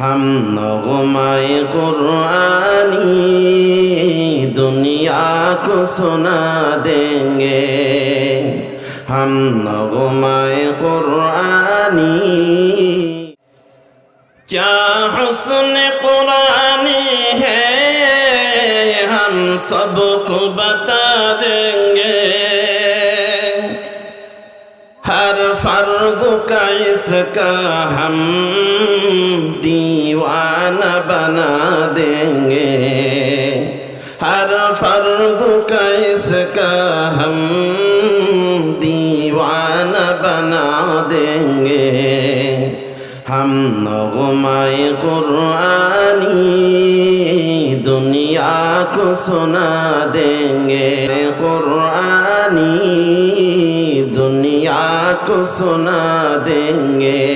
হাম নগমায় কোরআনি দুনিয়া কো সোনা দেঙ্গে হাম নগমায় কোরআনি क्या हसन कुरानी है हम सबको बता देंगे ہر فرد کا اس کا ہم دیوانہ بنا دیں گے ہر فرد کا اس کا ہم دیوانہ بنا دیں گے ہم نغمائے قرآنی دنیا کو سنا دیں گے قرآنی दुनिया को सुना देंगे